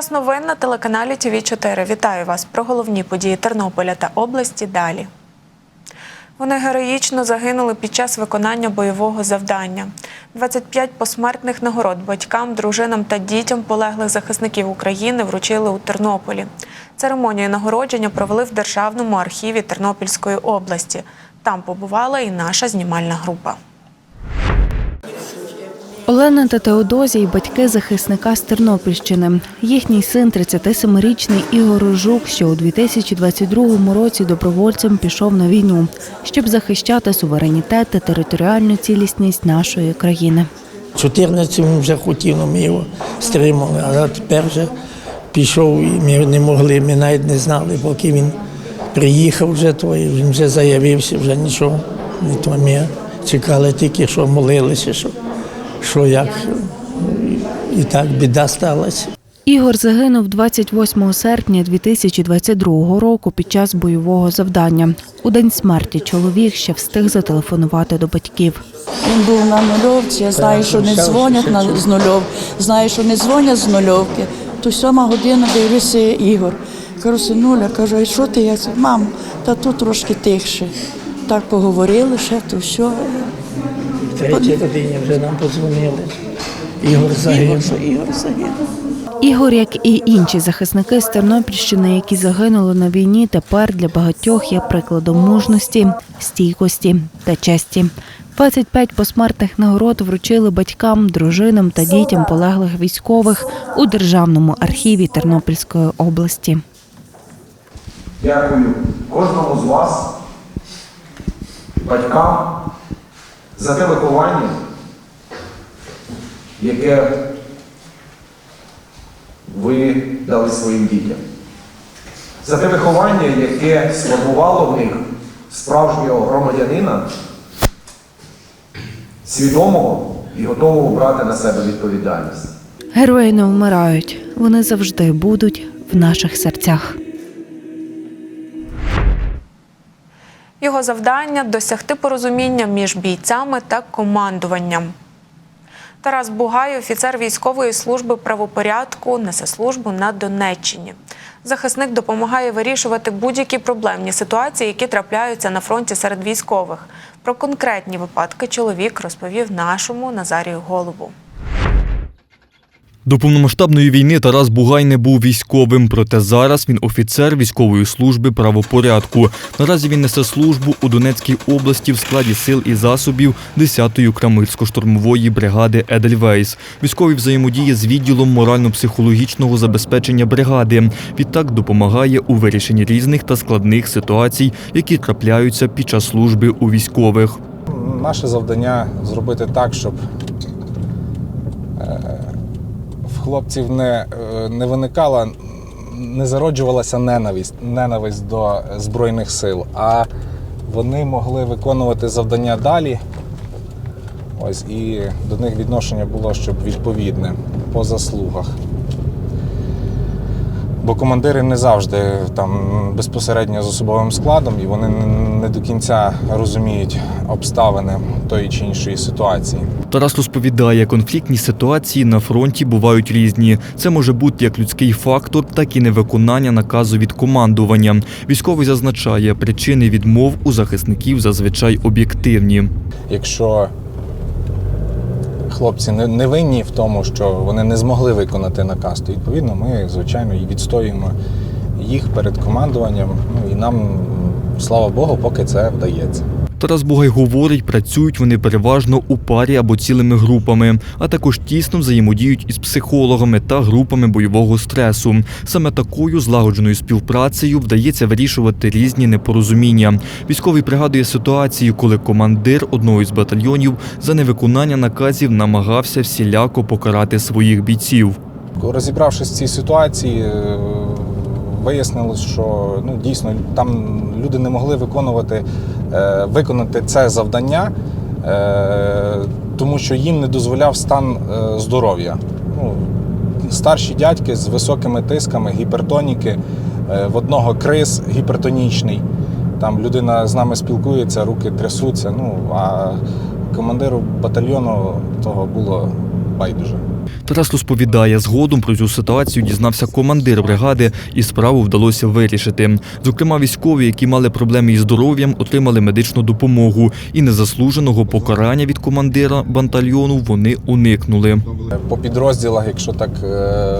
Час новин на телеканалі ТВ 4 Вітаю вас про головні події Тернополя та області. Далі. Вони героїчно загинули під час виконання бойового завдання. 25 посмертних нагород батькам, дружинам та дітям полеглих захисників України вручили у Тернополі. Церемонію нагородження провели в Державному архіві Тернопільської області. Там побувала і наша знімальна група. Олена та Теодозій – батьки захисника з Тернопільщини. Їхній син, 37-річний Ігор Жук, що у 2022 році добровольцем пішов на війну, щоб захищати суверенітет та територіальну цілісність нашої країни. 14 він вже хотів, ми його стримали. А тепер вже пішов і ми не могли, ми навіть не знали, поки він приїхав вже, то він вже заявився, вже нічого. Ми чекали тільки, що молилися, що, що як. І так біда сталася. Ігор загинув 28 серпня 2022 року під час бойового завдання. У день смерті чоловік ще встиг зателефонувати до батьків. Він був на нульовці, я знаю, що не дзвонять на, з нульов, знаю, що не дзвонять з нульовки. То сьома година дивлюся Ігор. Кажу, синуля, кажу, а що ти? Я кажу, мам, та тут трошки тихше. Так поговорили ще, то все. Третій годині вже нам подзвонили. Ігор загинув. Ігор загинув. Ігор, як і інші захисники з Тернопільщини, які загинули на війні, тепер для багатьох є прикладом мужності, стійкості та честі. 25 посмертних нагород вручили батькам, дружинам та дітям полеглих військових у Державному архіві Тернопільської області. Дякую кожному з вас, батькам, за те виховання, яке ви дали своїм дітям. За те виховання, яке сформувало в них справжнього громадянина, свідомого і готового брати на себе відповідальність. Герої не вмирають, вони завжди будуть в наших серцях. Його завдання досягти порозуміння між бійцями та командуванням. Тарас Бугай, офіцер військової служби правопорядку, несе службу на Донеччині. Захисник допомагає вирішувати будь-які проблемні ситуації, які трапляються на фронті серед військових. Про конкретні випадки чоловік розповів нашому Назарію Голубу. До повномасштабної війни Тарас Бугай не був військовим, проте зараз він офіцер військової служби правопорядку. Наразі він несе службу у Донецькій області в складі сил і засобів 10-ї Крамильсько-штурмової бригади Едельвейс. Військовий взаємодіє з відділом морально-психологічного забезпечення бригади. Відтак допомагає у вирішенні різних та складних ситуацій, які трапляються під час служби у військових. Наше завдання зробити так, щоб е, хлопців не, е, не виникала, не зароджувалася ненависть, ненависть до Збройних сил, а вони могли виконувати завдання далі. Ось, і до них відношення було щоб відповідне по заслугах. Бо командири не завжди там безпосередньо з особовим складом, і вони не до кінця розуміють обставини тої чи іншої ситуації. Тарас розповідає, конфліктні ситуації на фронті бувають різні. Це може бути як людський фактор, так і невиконання наказу від командування. Військовий зазначає, причини відмов у захисників зазвичай об'єктивні. Якщо хлопці не, не винні в тому, що вони не змогли виконати наказ, то відповідно ми, звичайно, відстоюємо їх перед командуванням. Ну і нам, слава Богу, поки це вдається. Тарас Бугай говорить, працюють вони переважно у парі або цілими групами, а також тісно взаємодіють із психологами та групами бойового стресу. Саме такою злагодженою співпрацею вдається вирішувати різні непорозуміння. Військовий пригадує ситуацію, коли командир одного із батальйонів за невиконання наказів намагався всіляко покарати своїх бійців. Розібравшись в цій ситуації, е, вияснилось, що ну, дійсно там люди не могли виконувати, е, виконати це завдання, е, тому що їм не дозволяв стан е, здоров'я. Ну, старші дядьки з високими тисками, гіпертоніки, в одного криз гіпертонічний. Там людина з нами спілкується, руки трясуться. Ну, а командиру батальйону того було байдуже. Тарас розповідає, згодом про цю ситуацію дізнався командир бригади, і справу вдалося вирішити. Зокрема, військові, які мали проблеми із здоров'ям, отримали медичну допомогу, і незаслуженого покарання від командира батальйону вони уникнули. По підрозділах, якщо так е,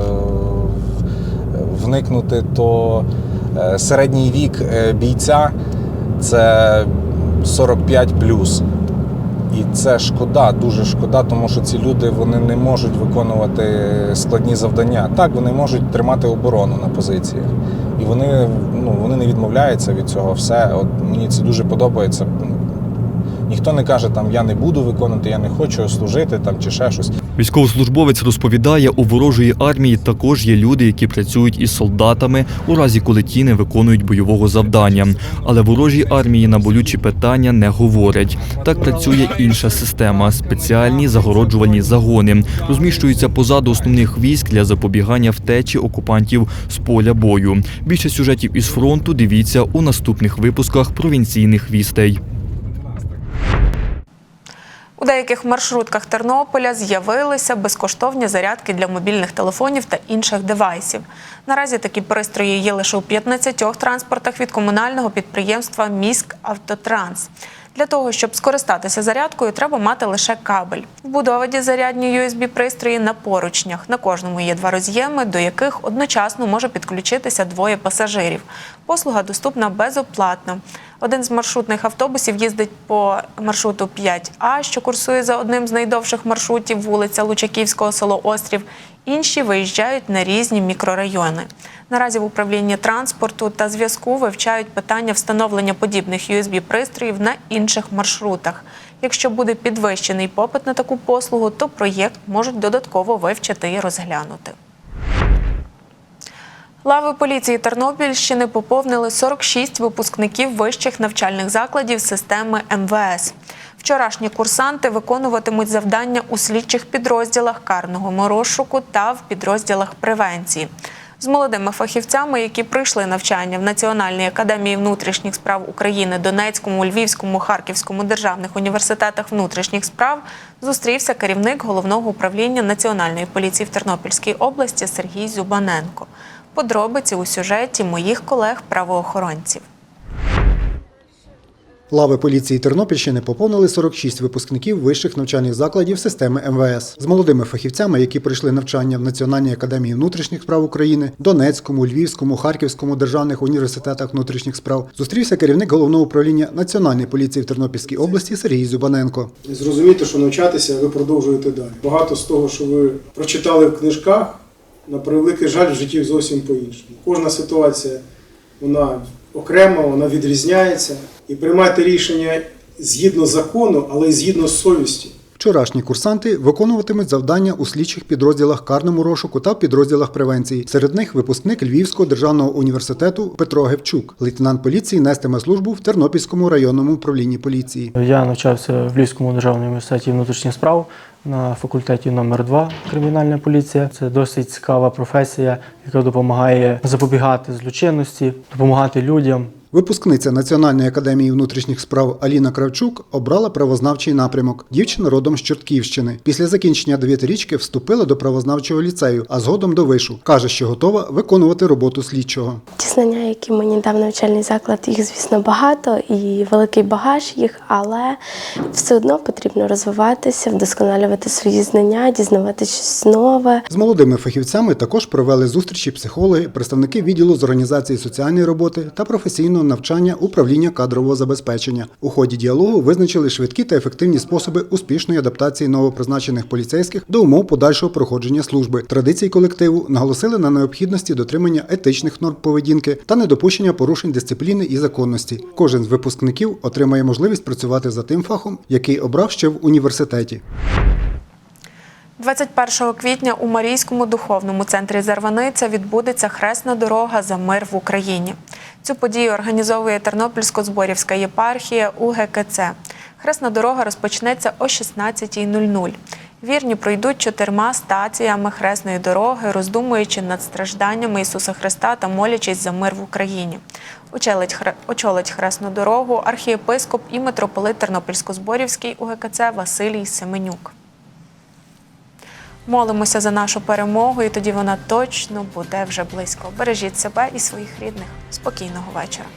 вникнути, то е, середній вік е, бійця це 45 І це шкода, дуже шкода, тому що ці люди вони не можуть виконувати складні завдання. Так, вони можуть тримати оборону на позиціях. І вони, ну, вони не відмовляються від цього. Все. От мені це дуже подобається. Ніхто не каже, там я не буду виконувати, я не хочу служити там чи ще щось. Військовослужбовець розповідає, у ворожої армії також є люди, які працюють із солдатами у разі, коли ті не виконують бойового завдання. Але ворожій армії на болючі питання не говорять. Так працює інша система спеціальні загороджувальні загони. Розміщуються позаду основних військ для запобігання втечі окупантів з поля бою. Більше сюжетів із фронту дивіться у наступних випусках провінційних вістей. У деяких маршрутках Тернополя з'явилися безкоштовні зарядки для мобільних телефонів та інших девайсів. Наразі такі пристрої є лише у 15 транспортах від комунального підприємства Міськ Автотранс. Для того, щоб скористатися зарядкою, треба мати лише кабель. Вбудовані зарядні USB-пристрої на поручнях. На кожному є два роз'єми, до яких одночасно може підключитися двоє пасажирів. Послуга доступна безоплатно. Один з маршрутних автобусів їздить по маршруту 5А, що курсує за одним з найдовших маршрутів вулиця Лучаківського, село Острів. Інші виїжджають на різні мікрорайони. Наразі в управлінні транспорту та зв'язку вивчають питання встановлення подібних USB-пристроїв на інших маршрутах. Якщо буде підвищений попит на таку послугу, то проєкт можуть додатково вивчити і розглянути. Лави поліції Тернопільщини поповнили 46 випускників вищих навчальних закладів системи МВС. Вчорашні курсанти виконуватимуть завдання у слідчих підрозділах карного розшуку та в підрозділах превенції. З молодими фахівцями, які пройшли навчання в Національній академії внутрішніх справ України, Донецькому, Львівському, Харківському державних університетах внутрішніх справ, зустрівся керівник головного управління Національної поліції в Тернопільській області Сергій Зубаненко. Подробиці у сюжеті моїх колег-правоохоронців. Лави поліції Тернопільщини поповнили 46 випускників вищих навчальних закладів системи МВС з молодими фахівцями, які пройшли навчання в Національній академії внутрішніх справ України, Донецькому, Львівському, Харківському державних університетах внутрішніх справ. Зустрівся керівник головного управління Національної поліції в Тернопільській області Сергій Зубаненко. Зрозуміти, що навчатися ви продовжуєте далі. Багато з того, що ви прочитали в книжках, на превеликий жаль, в житті зовсім по-іншому. Кожна ситуація вона окрема, вона відрізняється. І приймати рішення згідно закону, але й згідно з совістю. Вчорашні курсанти виконуватимуть завдання у слідчих підрозділах карному розшуку та підрозділах превенції. Серед них випускник Львівського державного університету Петро Гевчук. Лейтенант поліції нестиме службу в Тернопільському районному управлінні поліції. Я навчався в Львівському державному університеті внутрішніх справ на факультеті номер 2 кримінальна поліція. Це досить цікава професія, яка допомагає запобігати злочинності, допомагати людям. Випускниця Національної академії внутрішніх справ Аліна Кравчук обрала правознавчий напрямок. Дівчина родом з Чортківщини. Після закінчення дев'ятирічки вступила до правознавчого ліцею, а згодом до вишу. Каже, що готова виконувати роботу слідчого. Ті знання, які мені дав навчальний заклад, їх, звісно, багато і великий багаж їх, але все одно потрібно розвиватися, вдосконалювати свої знання, дізнаватися щось нове. З молодими фахівцями також провели зустрічі психологи, представники відділу з організації соціальної роботи та професійного навчання управління кадрового забезпечення. У ході діалогу визначили швидкі та ефективні способи успішної адаптації новопризначених поліцейських до умов подальшого проходження служби. Традиції колективу наголосили на необхідності дотримання етичних норм поведінки та недопущення порушень дисципліни і законності. Кожен з випускників отримає можливість працювати за тим фахом, який обрав ще в університеті. 21 квітня у Марійському духовному центрі Зарваниця відбудеться хресна дорога за мир в Україні. Цю подію організовує Тернопільсько-Зборівська єпархія УГКЦ. Хресна дорога розпочнеться о 16.00. Вірні пройдуть чотирма стаціями хресної дороги, роздумуючи над стражданнями Ісуса Христа та молячись за мир в Україні. Очолить, хре- очолить хресну дорогу архієпископ і митрополит Тернопільсько-Зборівський УГКЦ Василій Семенюк. Молимося за нашу перемогу, і тоді вона точно буде вже близько. Бережіть себе і своїх рідних. Спокійного вечора.